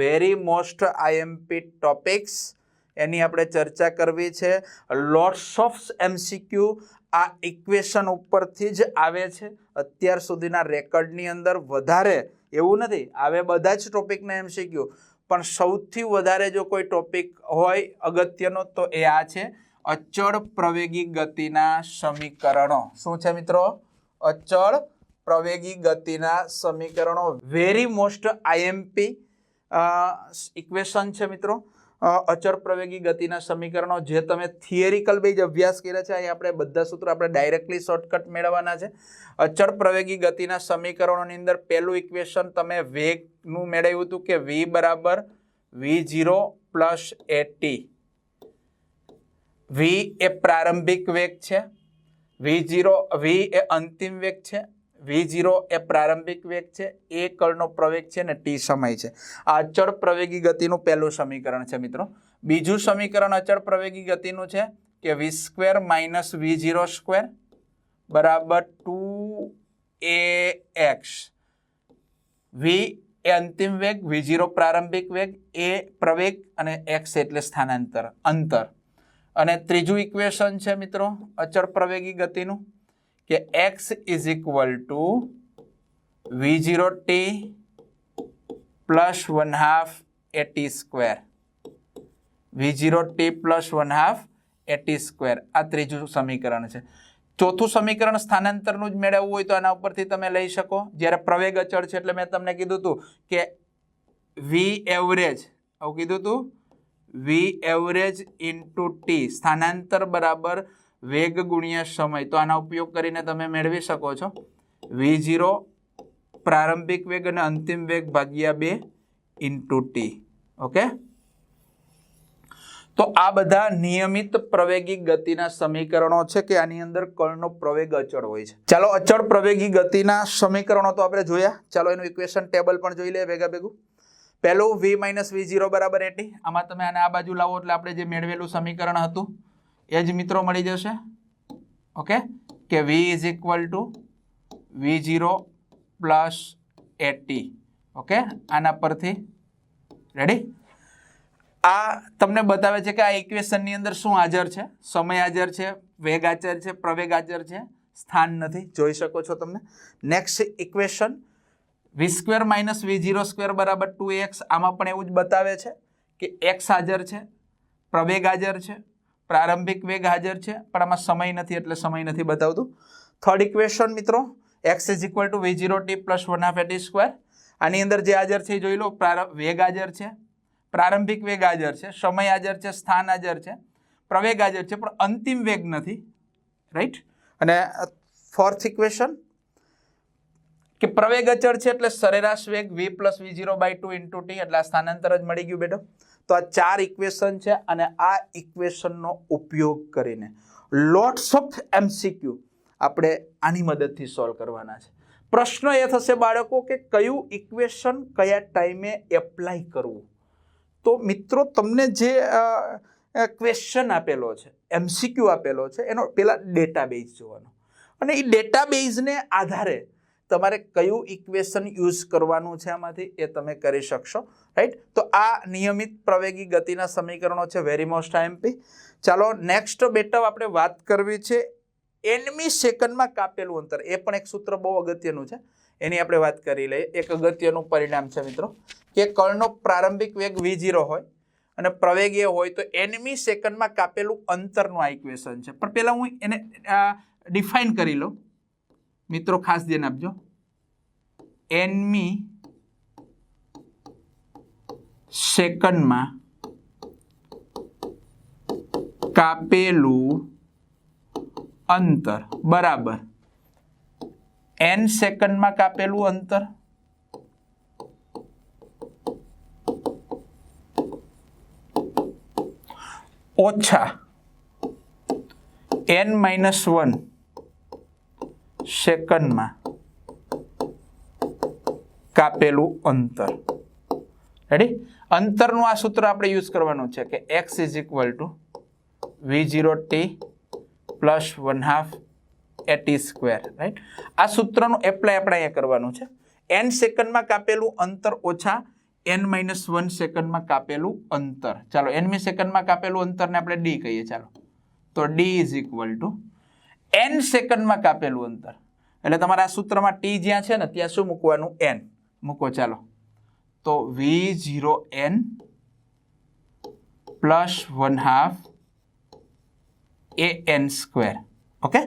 Very most IMP topics એની આપણે ચર્ચા કરવી છે. લોટ્સ ઓફ એમસીક્યુ આ ઇક્વેશન ઉપરથી જ આવે છે. અત્યાર સુધીના રેકોર્ડની અંદર વધારે એવું નથી. આવે બધા જ ટોપિકના એમસીક્યુ પણ સૌથી વધારે જો કોઈ ટોપિક હોય અગત્યનો, તો એ આ છે. અચળ પ્રવેગી ગતિના સમીકરણો. શું છે મિત્રો? અચળ પ્રવેગી ગતિના સમીકરણો. વેરી મોસ્ટ આઈએમપી ઇક્વેશન છે મિત્રો. અચળ પ્રવેગી ગતિના સમીકરણો જે તમે થિયરિકલ બેઝ અભ્યાસ કર્યા છે એ આપણે બધા સૂત્રો આપણે ડાયરેક્ટલી શોર્ટકટ મેળવવાના છે. અચળ પ્રવેગી ગતિના સમીકરણોની અંદર પહેલું ઇક્વેશન તમે વેગનું મેળવ્યું હતું કે વી બરાબર V zero plus AT V એ પ્રારંભિક વેગ છે. વી જીરો વી એ અંતિમ વેગ છે. વી ઝીરો એ પ્રારંભિક વેગ છે, એ કળનો પ્રવેગ છે ને ટી સમય છે. આ અચળ પ્રવેગી ગતિનું પહેલું સમીકરણ છે મિત્રો. બીજું સમીકરણ અચળ પ્રવેગી ગતિનું છે કે V square minus V zero square બરાબર ટુ એ એક્સ. વી એ અંતિમ વેગ, વી ઝીરો પ્રારંભિક વેગ, એ પ્રવેગ અને એક્સ એટલે સ્થાનાંતર, અંતર. અને ત્રીજું ઇક્વેશન છે મિત્રો, અચળ પ્રવેગી ગતિનું. કે X is equal to V zero T plus one half A T square V zero T plus one half A T square આ ત્રીજું સમીકરણ છે. ચોથું સમીકરણ સ્થાનાંતરનું જ મેળવવું હોય તો આના ઉપરથી તમે લઈ શકો. જ્યારે પ્રવેગ અચળ છે એટલે મેં તમને કીધું હતું કે વી એવરેજ આવું કીધું હતું વી એવરેજ ઇન્ટુ ટી સ્થાનાંતર બરાબર વેગ ગુણ્યા સમય. તો આનો ઉપયોગ કરીને તમે મેળવી શકો છો. વી પ્રારંભિક વેગ અને અંતિમ વેગ ભાગ્યા બે ઇન્ટુ ટી ઓકે તો આ બધા નિયમિત પ્રવેગી ગતિના સમીકરણો છે કે આની અંદર કણનો પ્રવેગ અચળ હોય છે. ચાલો, અચળ પ્રવેગી ગતિના સમીકરણો તો આપણે જોયા. ચાલો, એનું ઇક્વેશન ટેબલ પણ જોઈ લઈએ ભેગા ભેગું. પહેલું વી માઇનસ વી જીરો બરાબર એટી. આમાં તમે આને આ બાજુ લાવો એટલે આપણે જે મેળવેલું સમીકરણ હતું એ જ મિત્રો મળી જશે. ઓકે? કે V is equal to V zero plus AT okay? આના પરથી. રેડી આ તમને બતાવે છે કે આ ઇક્વેશનની અંદર શું હાજર છે? સમય હાજર છે, વેગ હાજર છે, પ્રવેગ હાજર છે. સ્થાન નથી. જોઈ શકો છો તમને. Next equation V square minus V zero square બરાબર ટુ એક્સ આમાં પણ એવું જ બતાવે છે કે એક્સ હાજર છે, પ્રવેગ હાજર છે પ્રારંભિક વેગ હાજર છે, પણ આમાં સમય નથી, એટલે સમય નથી બતાવતું. થર્ડ ઇક્વેશન મિત્રો X is equal to V zero T plus one half AT square આની અંદર જે હાજર છે એ જોઈ લો પ્રારંભ વેગ હાજર છે, પ્રારંભિક વેગ હાજર છે, સમય હાજર છે, સ્થાન હાજર છે, પ્રવેગ હાજર છે, પણ અંતિમ વેગ નથી રાઈટ અને ફોર્થ ઇક્વેશન કે પ્રવેગ અચળ છે એટલે સરેરાશ વેગ V plus V zero by two into T એટલે આ સ્થાનાંતર જ મળી ગયું બેટો. તો આ ચાર ઇક્વેશન છે અને આ ઇક્વેશનનો ઉપયોગ કરીને લોટ્સ ઓફ એમસીક્યુ આપણે આની મદદથી સોલ્વ કરવાના છે. પ્રશ્ન એ થશે બાળકો કે કયું ઇક્વેશન કયા ટાઈમે એપ્લાય કરવું? તો મિત્રો તમને જે ક્વેશ્ચન આપેલો છે એમસીક્યુ આપેલો છે, એનો પેલા ડેટાબેઝ જોવાનો. અને એ ડેટાબેઝને આધારે તમારે કયું ઇક્વેશન યુઝ કરવાનું છે આમાંથી એ તમે કરી શકશો રાઈટ તો આ નિયમિત પ્રવેગી ગતિના સમીકરણો છે વેરી મોસ્ટ આઈએમપી ચાલો નેક્સ્ટ બેટા આપણે વાત કરવી છે એનમી સેકન્ડમાં કાપેલું અંતર. એ પણ એક સૂત્ર બહુ અગત્યનું છે. એની આપણે વાત કરી લઈએ. એક અગત્યનું પરિણામ છે મિત્રો, કે કળનો પ્રારંભિક વેગ વી જીરો હોય અને પ્રવેગ એ હોય તો એનમી સેકન્ડમાં કાપેલું અંતરનું આ ઇક્વેશન છે. પણ પહેલાં હું એને ડિફાઇન કરી લઉં. મિત્રો ખાસ ધ્યાન આપજો. એનમી સેકન્ડમાં કાપેલું અંતર. બરાબર. એન સેકન્ડમાં કાપેલું અંતર. ઓછા. એન માઇનસ વન સેકન્ડમાં કાપેલું અંતર. રેડી અંતરનું આ સૂત્ર આપણે યુઝ કરવાનું છે કે X is equal to V zero T plus one half AT square right આ સૂત્રનું એપ્લાય આપણે અહીંયા કરવાનું છે. એન સેકન્ડમાં કાપેલું અંતર ઓછા એન માઇનસ વન સેકન્ડમાં કાપેલું અંતર. ચાલો એનમી સેકન્ડમાં કાપેલું અંતરને આપણે ડી કહીએ, ચાલો. તો D is equal to N સેકન્ડમાં કાપેલું અંતર. એટલે તમારા આ સૂત્રમાં ટી જ્યાં છે ને, ત્યાં શું મૂકવાનું? એન મૂકો, ચાલો. તો V zero N plus one half A N square okay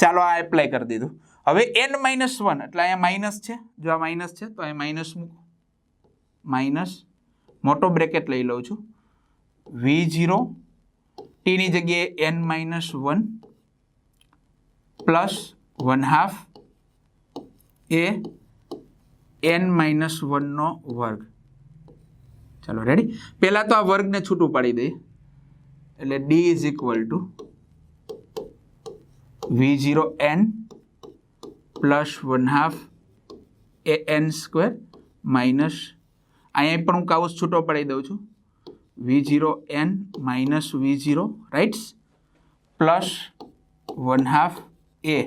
ચાલો આ એપ્લાય કરી દીધું. હવે એન માઇનસ વન એટલે અહીંયા માઇનસ છે. જો આ માઇનસ છે, તો અહીંયા માઇનસ મૂકો. માઇનસ મોટો બ્રેકેટ લઈ લઉં છું. વી ઝીરો ટીની જગ્યાએ N minus one plus one half A N minus વનનો વર્ગ. ચાલો રેડી પહેલાં તો આ વર્ગને છૂટું પાડી દઈએ. એટલે D is equal to V zero N plus one half A N square minus અહીંયા પણ હું કાઉસ છૂટો પાડી દઉં છું. V zero N minus V zero rights plus one half A.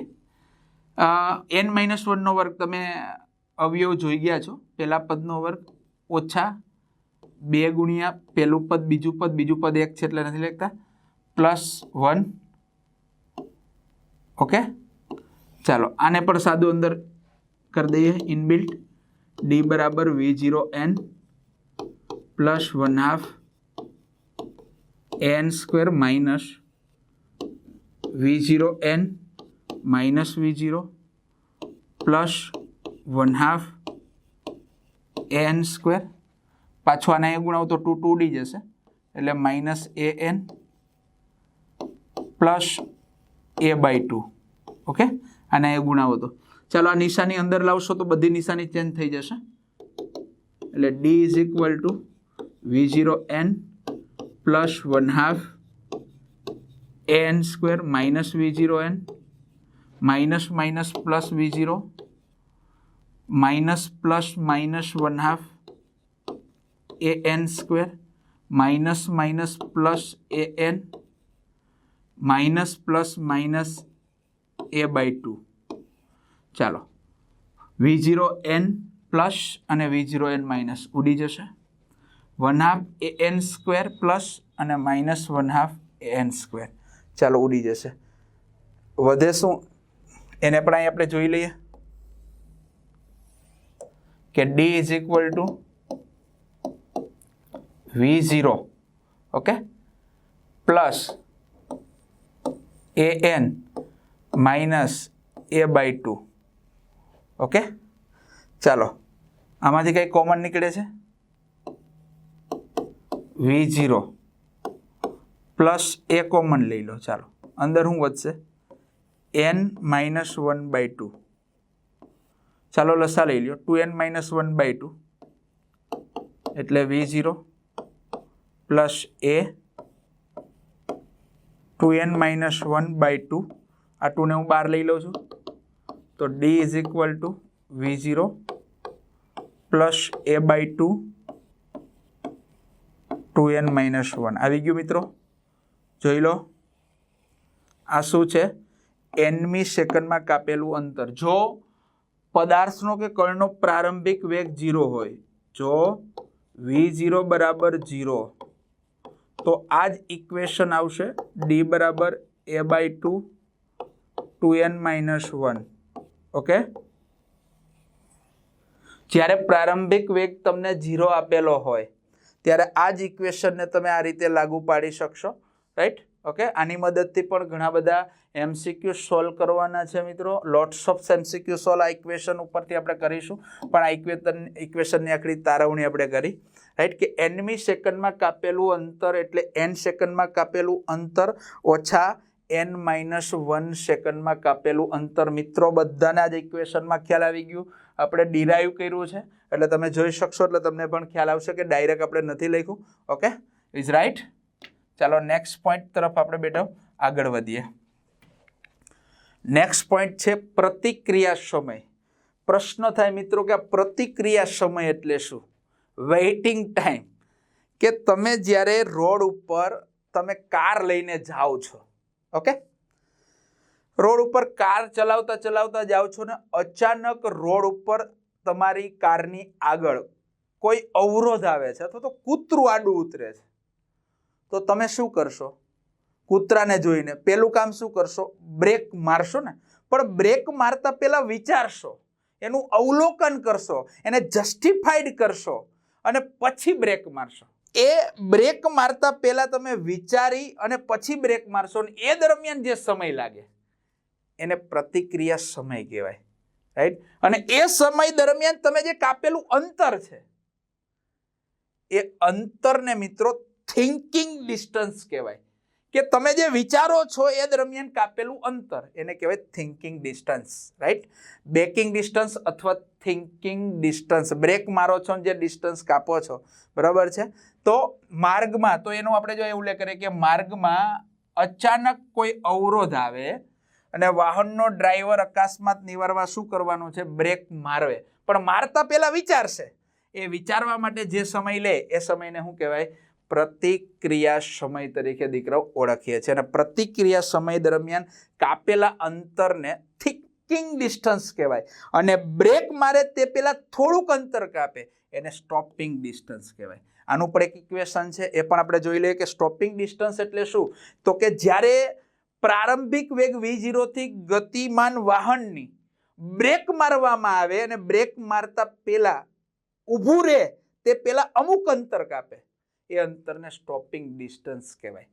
N minus વનનો વર્ગ તમે અવયવ જોઈ ગયા છો. પહેલા પદનો વર્ગ ઓછા બે ગુણ્યા પહેલું પદ, બીજું પદ બીજું પદ એક છે એટલે નથી લખતા. પ્લસ વન ઓકે ચાલો, આને પણ સાદું અંદર કરી દઈએ. ઇનબિલ્ટ ડી બરાબર V zero N plus one half N square minus V zero N minus V zero plus one half N square પાછો આના એ ગુણાવ તો ટુ ટુ ડી જશે. એટલે minus A N plus A by two okay આના એ ગુણાવો તો. ચાલો આ નિશાની અંદર લાવશો તો બધી નિશાની ચેન્જ થઈ જશે. એટલે D is equal to V zero N plus one half N square minus V zero N minus minus plus V zero, minus plus minus one half A N square, minus minus plus A N, minus plus minus A by two. ચાલો. વી zero N plus અને વી zero N minus ઉડી જશે. One half A N square plus અને minus one half A N square. ચાલો, ઉડી જશે. વધે શું? એને પણ અહીં આપણે જોઈ લઈએ કે D is equal to V zero okay plus A N minus A by two okay ચાલો. આમાંથી કંઈ કોમન નીકળે છે? V zero plus A common લઈ લો. ચાલો. અંદર શું વધશે? N minus one by two ચાલો લસા લઈ લ્યો. Two N minus one by two એટલે V zero plus A two N minus one by two આ ટુને હું બહાર લઈ લઉં છું. તો D is equal to V zero plus A by two two N minus one આવી ગયું મિત્રો? જોઈ લો. આ શું છે? એનમી સેકન્ડમાં કાપેલું અંતર. જો પદાર્થનો કે કણનો પ્રારંભિક વેગ જીરો હોય, જો વી ઝીરો બરાબર જીરો તો આ જ ઇક્વેશન આવશે ડી બરાબર A by two two N minus one. Okay? જ્યારે પ્રારંભિક વેગ તમને ઝીરો આપેલો હોય, ત્યારે આ જ ઇક્વેશનને તમે આ રીતે લાગુ પાડી શકશો. રાઈટ? ઓકે આની મદદથી પણ ઘણા બધા એમસીક્યુ સોલ્વ કરવાના છે મિત્રો. લોટ્સ ઓફ એમસીક્યુ સોલ્વ આ ઇક્વેશન ઉપરથી આપણે કરીશું. પણ આ ઇક્વેશન ઇક્વેશનની આખરી તારવણી આપણે કરી. રાઈટ કે એનમી સેકન્ડમાં કાપેલું અંતર એટલે એન સેકન્ડમાં કાપેલું અંતર ઓછા એન માઇનસ વન સેકન્ડમાં કાપેલું અંતર. મિત્રો, બધાને આજે ઇક્વેશનમાં ખ્યાલ આવી ગયું. આપણે ડિરાઈવ કર્યું છે. એટલે તમે જોઈ શકશો, એટલે તમને પણ ખ્યાલ આવશે કે ડાયરેક્ટ આપણે નથી લખ્યું. ઓકે ઇઝ રાઈટ ચાલો નેક્સ્ટ પોઈન્ટ તરફ આપણે બેટા આગળ વધીએ. નેક્સ્ટ પોઈન્ટ છે પ્રતિક્રિયા સમય. પ્રશ્ન થાય મિત્રો કે આ પ્રતિક્રિયા સમય એટલે શું? વેઇટિંગ ટાઈમ કે તમે જ્યારે રોડ ઉપર તમે કાર લઈને જાઓ છો. ઓકે રોડ ઉપર કાર ચલાવતા ચલાવતા જાઓ છો ને અચાનક રોડ ઉપર તમારી કારની આગળ કોઈ અવરોધ આવે છે અથવા તો કૂતરું આડું ઉતરે છે. તો તમે શું કરશો? કૂતરાને જોઈને. પેલું કામ શું કરશો? બ્રેક મારશો ને? પણ બ્રેક મારતા પહેલાં વિચારશો. એનું અવલોકન કરશો. એને જસ્ટિફાઈડ કરશો. અને પછી બ્રેક મારશો. એ બ્રેક મારતા પહેલાં તમે વિચારી અને પછી બ્રેક મારશો. ને એ દરમિયાન જે સમય લાગે, એને પ્રતિક્રિયા સમય કહેવાય. રાઈટ અને એ સમય દરમિયાન તમે જે કાપેલું અંતર છે, એ અંતરને મિત્રો થિંકિંગ ડિસ્ટન્સ કહેવાય. કે તમે જે વિચારો છો એ દરમિયાન કાપેલું અંતર. એને કહેવાય thinking distance right braking distance અથવા થિંકિંગ ડિસ્ટન્સ બ્રેક મારો છો જે ડિસ્ટન્સ કાપો છો. બરાબર છે? તો માર્ગમાં, તો એનું આપણે જો એવું ઉલ્લેખ કરીએ કે માર્ગમાં અચાનક કોઈ અવરોધ આવે અને વાહનનો ડ્રાઈવર અકસ્માત નિવારવા શું કરવાનું છે? બ્રેક મારવે. પણ મારતા પહેલાં વિચારશે. એ વિચારવા માટે જે સમય લે, એ સમયને શું કહેવાય? પ્રતિક્રિયા સમય તરીકે દીકરાઓ ઓળખીએ છીએ. અને પ્રતિક્રિયા સમય દરમિયાન કાપેલા અંતરને થિંકિંગ ડિસ્ટન્સ કહેવાય. અને બ્રેક મારે તે પહેલાં થોડુંક અંતર કાપે, એને સ્ટોપિંગ ડિસ્ટન્સ કહેવાય. આનું પણ એક ઇક્વેશન છે, એ પણ આપણે જોઈ લઈએ કે સ્ટોપિંગ ડિસ્ટન્સ એટલે શું? તો કે જ્યારે પ્રારંભિક વેગ વી ઝીરોથી ગતિમાન વાહનની બ્રેક મારવામાં આવે અને બ્રેક મારતા પહેલાં ઊભું રહે, તે પહેલાં અમુક અંતર કાપે. એ અંતરને સ્ટોપિંગ ડિસ્ટન્સ કહેવાય.